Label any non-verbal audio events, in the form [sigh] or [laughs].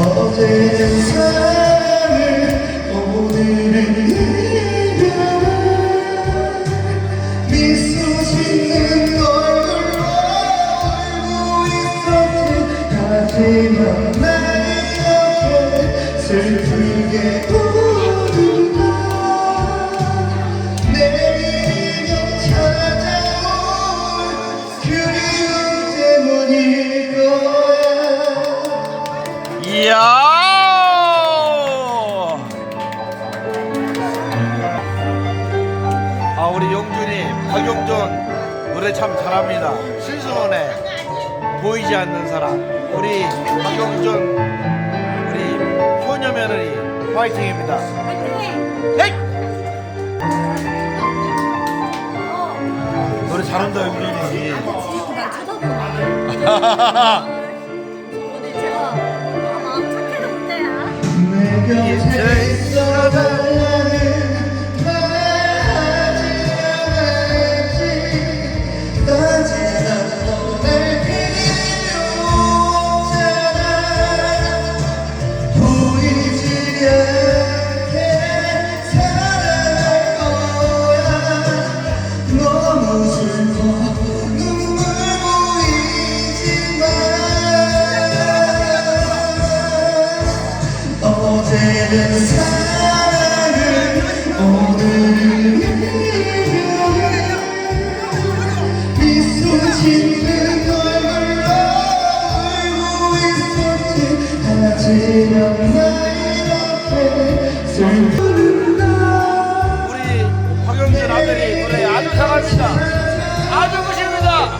어제는 사랑을 오늘은 이별을 미소 짓는 얼굴로 알고 있었지 하지만 나 이렇게 슬프게 우리 용준이 박용준 노래 참 잘합니다. 신승원의 보이지 않는 사람 우리 박용준 우리 효녀 며느리 화이팅입니다. 헤이! 노래 잘한다 용준이. 지금 날 쳐다보네. [laughs] 오늘 제가 아, 마음 착해도 못해요. 내 곁에 있어 달 우리 박용준 아들이 노래 아주 잘합니다. 아주 굿입니다.